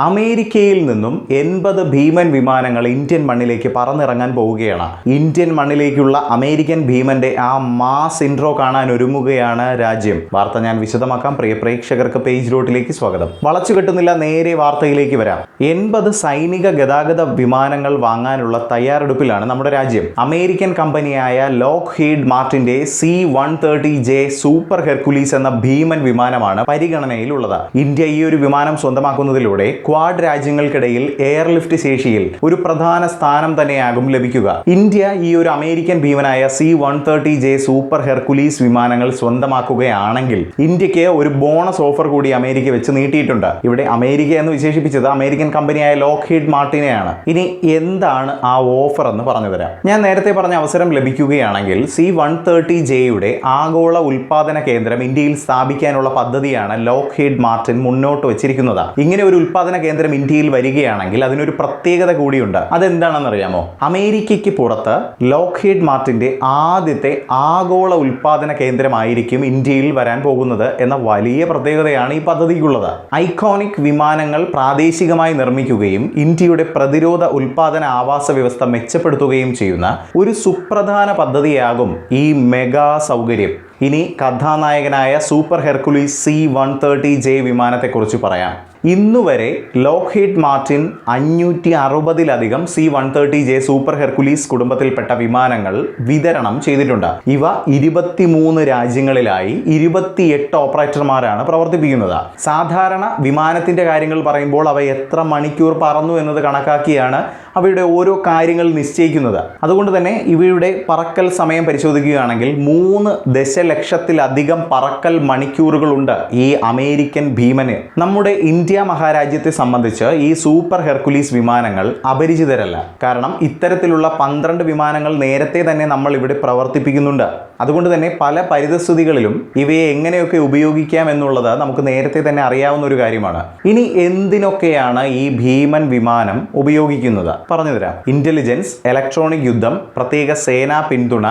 അമേരിക്കയിൽ നിന്നും എൺപത് ഭീമൻ വിമാനങ്ങൾ ഇന്ത്യൻ മണ്ണിലേക്ക് പറന്നിറങ്ങാൻ പോവുകയാണ്. ഇന്ത്യൻ മണ്ണിലേക്കുള്ള അമേരിക്കൻ ഭീമന്റെ ആ മാസ് ഇൻട്രോ കാണാൻ ഒരുങ്ങുകയാണ് രാജ്യം. വാർത്ത ഞാൻ വിശദമാക്കാം. പ്രിയ പ്രേക്ഷകർക്ക് പേജ് റോട്ടിലേക്ക് സ്വാഗതം. വളച്ചു കെട്ടുന്നില്ല നേരെ വാർത്തയിലേക്ക് വരാം. എൺപത് സൈനിക ഗതാഗത വിമാനങ്ങൾ വാങ്ങാനുള്ള തയ്യാറെടുപ്പിലാണ് നമ്മുടെ രാജ്യം. അമേരിക്കൻ കമ്പനിയായ Lockheed മാർട്ടിന്റെ C one thirty J super Hercules എന്ന ഭീമൻ വിമാനമാണ് പരിഗണനയിലുള്ളത്. ഇന്ത്യ ഈ ഒരു വിമാനം സ്വന്തമാക്കുന്നതിലൂടെ ക്വാഡ് രാജ്യങ്ങൾക്കിടയിൽ എയർലിഫ്റ്റ് ശേഷിയിൽ ഒരു പ്രധാന സ്ഥാനം തന്നെയാകും ലഭിക്കുക. ഇന്ത്യ ഈ ഒരു American ഭീമനായ C one thirty J super Hercules വിമാനങ്ങൾ സ്വന്തമാക്കുകയാണെങ്കിൽ ഇന്ത്യയ്ക്ക് ഒരു ബോണസ് ഓഫർ കൂടി അമേരിക്ക വെച്ച് നീട്ടിയിട്ടുണ്ട്. ഇവിടെ അമേരിക്ക എന്ന് വിശേഷിപ്പിച്ചത് അമേരിക്കൻ കമ്പനിയായ ലോക്ക്ഹീഡ് മാർട്ടിനെയാണ്. ഇനി എന്താണ് ആ ഓഫർ എന്ന് പറഞ്ഞു തരാം. ഞാൻ നേരത്തെ പറഞ്ഞ അവസരം ലഭിക്കുകയാണെങ്കിൽ സി വൺ തേർട്ടി ജെയുടെ ആഗോള ഉൽപാദന കേന്ദ്രം ഇന്ത്യയിൽ സ്ഥാപിക്കാനുള്ള പദ്ധതിയാണ് ലോക്ക്ഹീഡ് മാർട്ടിൻ മുന്നോട്ട് വെച്ചിരിക്കുന്നത്. ഇങ്ങനെ ഒരു ഉൽപാദന കേന്ദ്രം ഇന്ത്യയിൽ വരികയാണെങ്കിൽ അതിനൊരു പ്രത്യേകത കൂടിയുണ്ട്. അതെന്താണെന്ന് അറിയാമോ? അമേരിക്കയ്ക്ക് പുറത്ത് ലോക്ക്ഹീഡ് മാർട്ടിന്റെ ആദ്യത്തെ ആഗോള ഉൽപാദന കേന്ദ്രമായിരിക്കും ഇന്ത്യയിൽ വരാൻ പോകുന്നത് എന്ന വലിയ പ്രത്യേകതയാണ് ഈ പദ്ധതിക്കുള്ളത്. ഐക്കോണിക് വിമാനങ്ങൾ പ്രാദേശികമായി നിർമ്മിക്കുകയും ഇന്ത്യയുടെ പ്രതിരോധ ഉൽപാദന ആവാസ വ്യവസ്ഥ മെച്ചപ്പെടുത്തുകയും ചെയ്യുന്ന ഒരു സുപ്രധാന പദ്ധതിയാകും ഈ മെഗാ സൗകര്യം. ഇനി കഥാനായകനായ super Hercules C one thirty J വിമാനത്തെക്കുറിച്ച് പറയാം. ഇന്നുവരെ ലോക്ഹീഡ് മാർട്ടിൻ അഞ്ഞൂറ്റി അറുപതിലധികം C one thirty J super Hercules കുടുംബത്തിൽപ്പെട്ട വിമാനങ്ങൾ വിതരണം ചെയ്തിട്ടുണ്ട്. ഇവ ഇരുപത്തിമൂന്ന് രാജ്യങ്ങളിലായി ഇരുപത്തിയെട്ട് ഓപ്പറേറ്റർമാരാണ് പ്രവർത്തിപ്പിക്കുന്നത്. സാധാരണ വിമാനത്തിന്റെ കാര്യങ്ങൾ പറയുമ്പോൾ അവ എത്ര മണിക്കൂർ പറന്നു എന്നത് കണക്കാക്കിയാണ് അവയുടെ ഓരോ കാര്യങ്ങൾ നിശ്ചയിക്കുന്നത്. അതുകൊണ്ട് തന്നെ ഇവയുടെ പറക്കൽ സമയം പരിശോധിക്കുകയാണെങ്കിൽ മൂന്ന് ദശലക്ഷത്തിലധികം പറക്കൽ മണിക്കൂറുകളുണ്ട് ഈ അമേരിക്കൻ ഭീമന്. നമ്മുടെ ഇന്ത്യ മഹാരാജ്യത്തെ സംബന്ധിച്ച് ഈ സൂപ്പർ ഹെർക്കുലീസ് വിമാനങ്ങൾ അപരിചിതരല്ല. കാരണം ഇത്തരത്തിലുള്ള പന്ത്രണ്ട് വിമാനങ്ങൾ നേരത്തെ തന്നെ നമ്മൾ ഇവിടെ പ്രവർത്തിപ്പിക്കുന്നുണ്ട്. അതുകൊണ്ട് തന്നെ പല പരിതസ്ഥിതികളിലും ഇവയെ എങ്ങനെയൊക്കെ ഉപയോഗിക്കാം എന്നുള്ളത് നമുക്ക് നേരത്തെ തന്നെ അറിയാവുന്ന ഒരു കാര്യമാണ്. ഇനി എന്തിനൊക്കെയാണ് ഈ ഭീമൻ വിമാനം ഉപയോഗിക്കുന്നത്? പറഞ്ഞുതരാം. ഇന്റലിജൻസ് ഇലക്ട്രോണിക് യുദ്ധം പ്രത്യേക സേനാ പിന്തുണ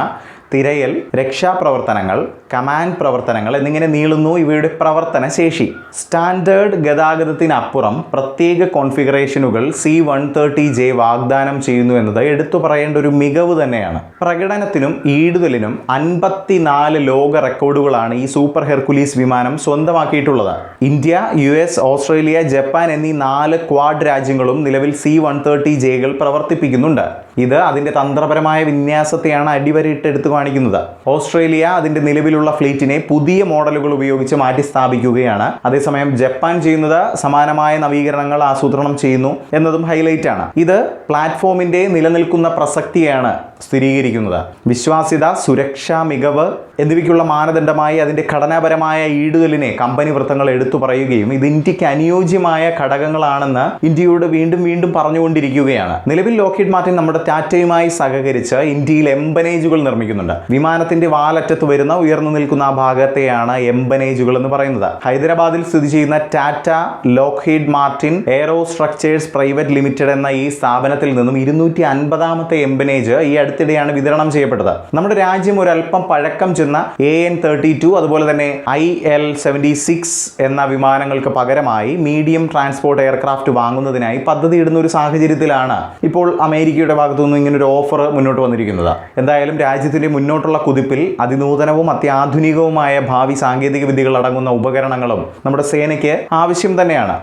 തിരയൽ രക്ഷാപ്രവർത്തനങ്ങൾ കമാൻഡ് പ്രവർത്തനങ്ങൾ എന്നിങ്ങനെ നീളുന്നു ഇവയുടെ പ്രവർത്തന ശേഷി. സ്റ്റാൻഡേർഡ് ഗതാഗതത്തിനപ്പുറം പ്രത്യേക കോൺഫിഗറേഷനുകൾ സി വൺ തേർട്ടി ജെ വാഗ്ദാനം ചെയ്യുന്നു എന്നത് എടുത്തു പറയേണ്ട ഒരു മികവ് തന്നെയാണ്. പ്രകടനത്തിനും ഈടുതലിനും അൻപത്തിനാല് ലോക റെക്കോർഡുകളാണ് ഈ സൂപ്പർ ഹെർക്കുലീസ് വിമാനം സ്വന്തമാക്കിയിട്ടുള്ളത്. India U S Australia Japan എന്നീ നാല് ക്വാഡ് രാജ്യങ്ങളും നിലവിൽ സി വൺ തേർട്ടി ജെകൾ പ്രവർത്തിപ്പിക്കുന്നുണ്ട്. ഇത് അതിന്റെ തന്ത്രപരമായ വിന്യാസത്തെയാണ് അടിവരയിട്ട് എടുത്തു കാണിക്കുന്നത്. ഓസ്ട്രേലിയ അതിന്റെ നിലവിലുള്ള ഫ്ലീറ്റിനെ പുതിയ മോഡലുകൾ ഉപയോഗിച്ച് മാറ്റി സ്ഥാപിക്കുകയാണ്. അതേസമയം ജപ്പാൻ ചെയ്യുന്നത് സമാനമായ നവീകരണങ്ങൾ ആസൂത്രണം ചെയ്യുന്നു എന്നതും ഹൈലൈറ്റ് ആണ്. ഇത് പ്ലാറ്റ്ഫോമിന്റെ നിലനിൽക്കുന്ന പ്രസക്തിയാണ് സ്ഥിരീകരിക്കുന്നത്. വിശ്വാസ്യത സുരക്ഷ മികവ് എന്നിവയ്ക്കുള്ള മാനദണ്ഡമായി അതിന്റെ ഘടനാപരമായ ഈടുതലിനെ കമ്പനി വൃത്തങ്ങൾ എടുത്തു പറയുകയും ഇത് ഇന്ത്യയ്ക്ക് അനുയോജ്യമായ ഘടകങ്ങളാണെന്ന് ഇന്ത്യയോട് വീണ്ടും വീണ്ടും പറഞ്ഞുകൊണ്ടിരിക്കുകയാണ്. നിലവിൽ ലോക്കിഡ് മാർട്ടിൻ നമ്മുടെ ടാറ്റയുമായി സഹകരിച്ച് ഇന്ത്യയിൽ എംബനേജുകൾ നിർമ്മിക്കുന്നുണ്ട്. വിമാനത്തിന്റെ വാലറ്റത്ത് വരുന്ന ഉയർന്നു നിൽക്കുന്ന ആ ഭാഗത്തെയാണ് എംബനേജുകൾ എന്ന് പറയുന്നത്. ഹൈദരാബാദിൽ സ്ഥിതി ചെയ്യുന്ന Tata Lockheed Martin aero structures private limited എന്ന ഈ സ്ഥാപനത്തിൽ നിന്നും ഇരുന്നൂറ്റി അൻപതാമത്തെ എംബനേജ് ഈ അടുത്തിടെയാണ് വിതരണം ചെയ്യപ്പെട്ടത്. നമ്മുടെ രാജ്യം ഒരല്പം പഴക്കം ചെന്ന എ എൻ തേർട്ടി ടു അതുപോലെ തന്നെ ഐ എൽ സെവന്റി സിക്സ് എന്ന വിമാനങ്ങൾക്ക് പകരമായി മീഡിയം ട്രാൻസ്പോർട്ട് എയർക്രാഫ്റ്റ് വാങ്ങുന്നതിനായി പദ്ധതി ഇടുന്ന ഒരു സാഹചര്യത്തിലാണ് ഇപ്പോൾ അമേരിക്കയുടെ ഭാഗത്തു നിന്ന് ഇങ്ങനെ ഒരു ഓഫർ മുന്നോട്ട് വന്നിരിക്കുന്നത്. എന്തായാലും രാജ്യത്തിന്റെ മുന്നോട്ടുള്ള കുതിപ്പിൽ അതിനൂതനവും അത്യാധുനികവുമായ ഭാവി സാങ്കേതിക വിദ്യകൾ അടങ്ങുന്ന ഉപകരണങ്ങളും നമ്മുടെ സേനയ്ക്ക് ആവശ്യം തന്നെയാണ്.